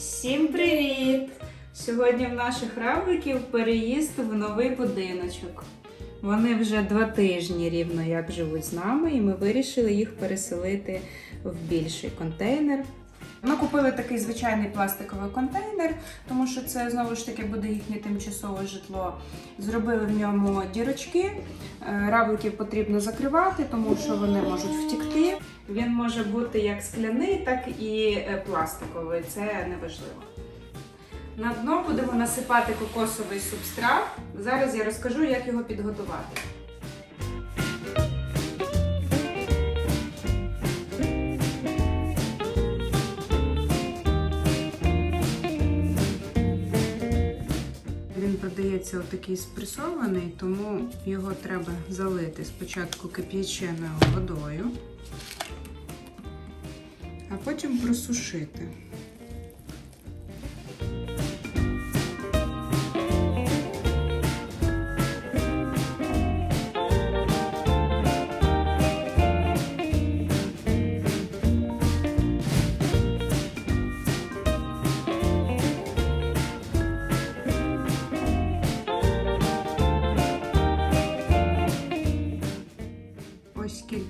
Всім привіт! Сьогодні в наших равликів переїзд в новий будиночок. Вони вже два тижні рівно як живуть з нами, і ми вирішили їх переселити в більший контейнер. Ми купили такий звичайний пластиковий контейнер, тому що це знову ж таки буде їхнє тимчасове житло. Зробили в ньому дірочки. Е, Равликів потрібно закривати, тому що вони можуть втікти. Він може бути як скляний, так і е, пластиковий. Це неважливо. На дно будемо насипати кокосовий субстрат. Зараз я розкажу, як його підготувати. Продається отакий спресований, тому його треба залити спочатку кип'яченою водою, а потім просушити.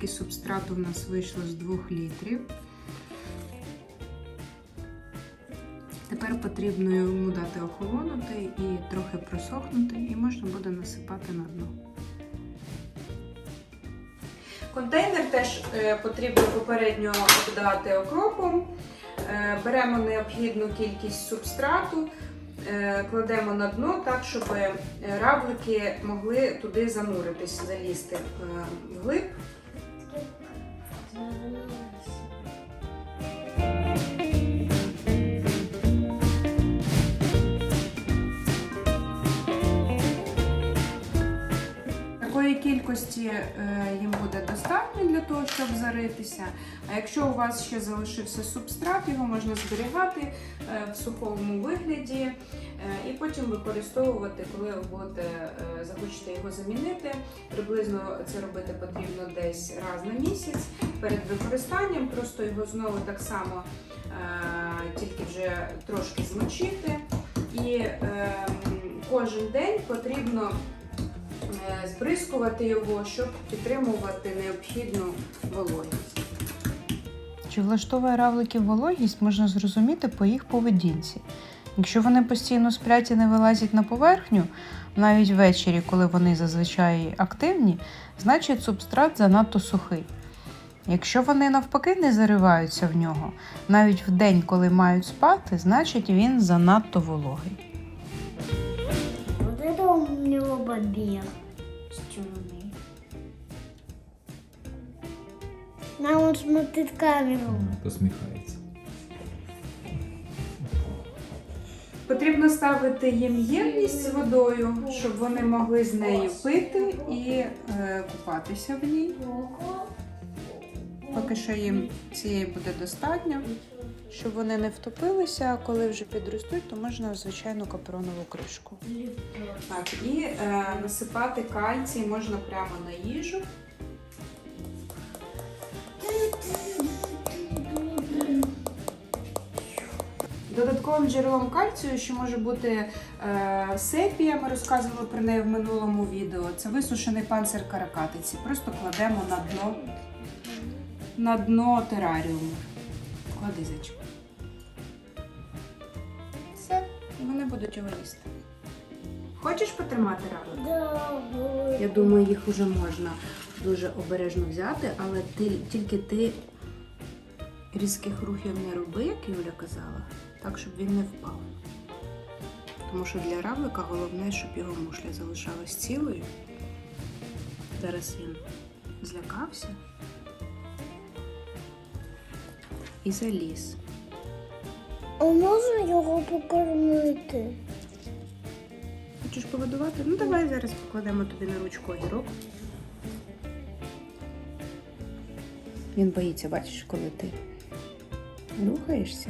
Скільки субстрату в нас вийшло з 2 літрів. Тепер потрібно йому дати охолонути і трохи просохнути, і можна буде насипати на дно. Контейнер теж е, потрібно попередньо обдати окропом. Е, беремо необхідну кількість субстрату, е, кладемо на дно так, щоб равлики могли туди зануритись, залізти вглиб. Amen. Кількості е, їм буде достатньо для того, щоб заритися. А якщо у вас ще залишився субстрат, його можна зберігати е, в сухому вигляді е, і потім використовувати, коли ви будете, захочете його замінити. Приблизно це робити потрібно десь раз на місяць перед використанням. Просто його знову так само, тільки вже трошки змочити. І е, кожен день потрібно збризкувати його, щоб підтримувати необхідну вологість. Чи влаштовує равликів вологість, можна зрозуміти по їх поведінці. Якщо вони постійно сплять і не вилазять на поверхню, навіть ввечері, коли вони зазвичай активні, значить субстрат занадто сухий. Якщо вони навпаки не зариваються в нього, навіть в день, коли мають спати, значить він занадто вологий. Это у него. Нам смотрит камеру. Посміхається. Потрібно ставити їм ємність з водою, щоб вони могли з нею пити і е, купатися в ній. Поки що їм цієї буде достатньо, щоб вони не втопилися, а коли вже підростуть, то можна звичайну капронову кришку. Так, і е, насипати кальцій можна прямо на їжу. Додатковим джерелом кальцію, що може бути е, сепія, ми розказували про неї в минулому відео. Це висушений панцир каракатиці. Просто кладемо на дно, на дно тераріуму. Клади зайчик. Все, і вони будуть його їсти. Хочеш потримати равлик? Да. Я думаю, їх вже можна дуже обережно взяти, але ти, тільки ти різких рухів не роби, як Юля казала, так, щоб він не впав. Тому що для равлика головне, щоб його мушля залишалась цілою. Зараз він злякався і заліз. А можна його покормити? Хочеш погодувати? Ну давай зараз покладемо тобі на ручку огірок. Він боїться, бачиш, коли ти рухаєшся.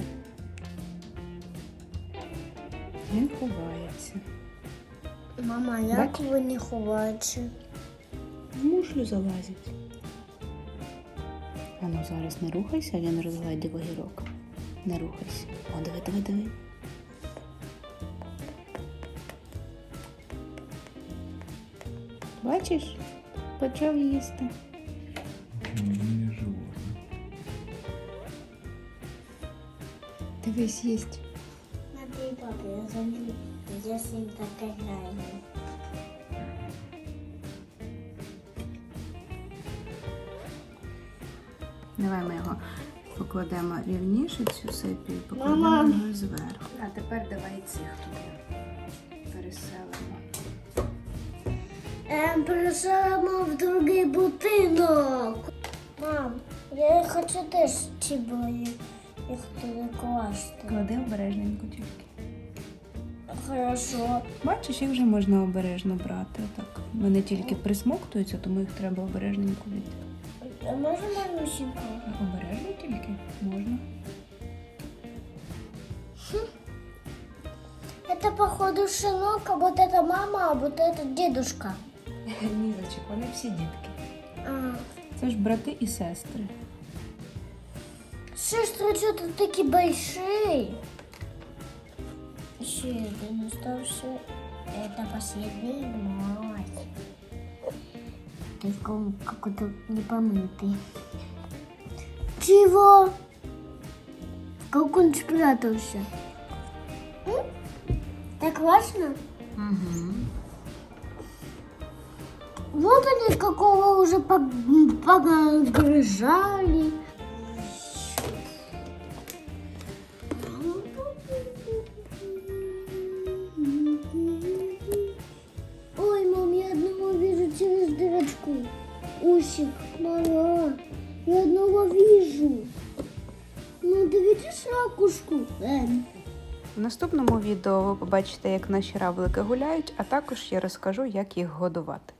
Він ховається. Мама, як вони ховаються? В мушлю залазить. Ану, зараз не рухайся, він розгладив огірок. Не рухайся. О, диви, диви, диви. Бачиш? Почав їсти. Дивись, їсть. Смотри, папа, я забью. Я с ним так играю. Давай ми його покладемо рівніше цю сепію, покладемо Мама. його зверху. А тепер давай цих туди переселимо. Ем, переселимо в другий будинок. Мам, я хочу теж ці бої їх туди класти. Клади обережненько тільки. Хорошо. Бачиш, їх вже можна обережно брати. Отак. Вони тільки присмоктуються, тому їх треба обережненько від. А можна манусіньку? Обережно тільки можна. Это походу сынок, а вот это мама, а вот это дедушка. Мілочок, вони всі дітки. А, Це ж брати і сестри. сестры что-то такие большие. Еще один остался. Это последний мать. Он какой-то непомытый. Чего? Как он спрятался? М? Так важно? Угу. Вот они какого уже пог- погрызали. Мама, я одного вижу. Ну, ты ракушку? В наступному відео ви побачите, як наші равлики гуляють, а також я розкажу, як їх годувати.